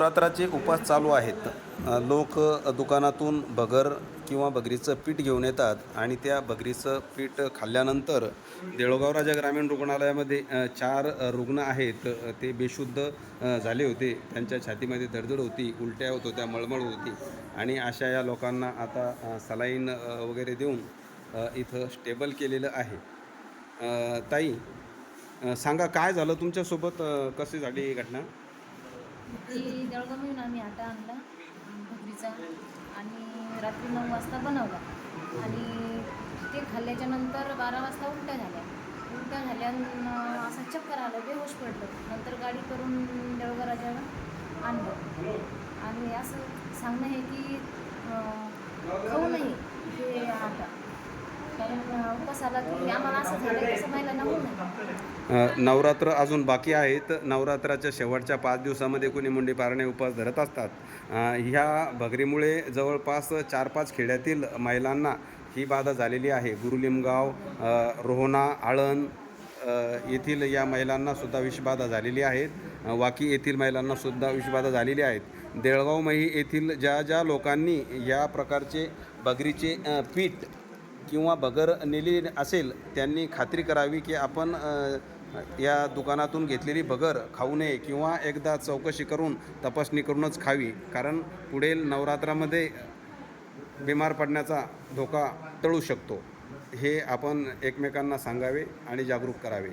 नवरात्राचे उपास चालू आहेत. लोक दुकानातून भगर किंवा भगरीचं पीठ घेऊन येतात आणि त्या भगरीचं पीठ खाल्ल्यानंतर देळगाव राजा ग्रामीण रुग्णालयामध्ये चार रुग्ण आहेत. ते बेशुद्ध झाले होते. त्यांच्या छातीमध्ये धडधड होती उलट्या होत होत्या मळमळ होती आणि अशा या लोकांना आता सलाईन वगैरे देऊन इथं स्टेबल केलेलं आहे. ताई सांगा काय झालं तुमच्यासोबत? कशी झाली ही घटना? ती जळगावहून आम्ही आटा आणला भगरीचा आणि रात्री नऊ वाजता बनवला. आणि ते खाल्ल्याच्या नंतर बारा वाजता उलट्या झाल्या. उलट्या झाल्या असं चक्कर आलं बेहोश पडलं. नंतर गाडी करून जळगाव राजाला आणलं. आणि असं सांगणं आहे की खाऊ नये हे आटा. कारण उपास आला की आम्हाला असं झालं नवरात्र अजून बाकी आहेत. नवरात्राच्या शेवटच्या पाच दिवसामध्ये कुणी मुंडी पारणे उपास धरत असतात. ह्या भगरीमुळे जवळपास चार पाच खेड्यातील महिलांना ही बाधा झालेली आहे. गुरुलिमगाव रोहना आळंद येथील या महिलांनासुद्धा विषबाधा झालेली आहेत. वाकी येथील महिलांनासुद्धा विषबाधा झालेली आहेत. देळगावमही येथील ज्या ज्या लोकांनी या प्रकारचे बगरीचे पीठ किंवा बगर नेली असेल त्यांनी खात्री करावी की आपण या दुकानातून घेतलेली बगर खाऊ नये किंवा एकदा चौकशी करून तपासणी करूनच खावी. कारण पुढील नवरात्रामध्ये बिमार पडण्याचा धोका टळू शकतो. हे आपण एकमेकांना सांगावे आणि जागरूक करावे.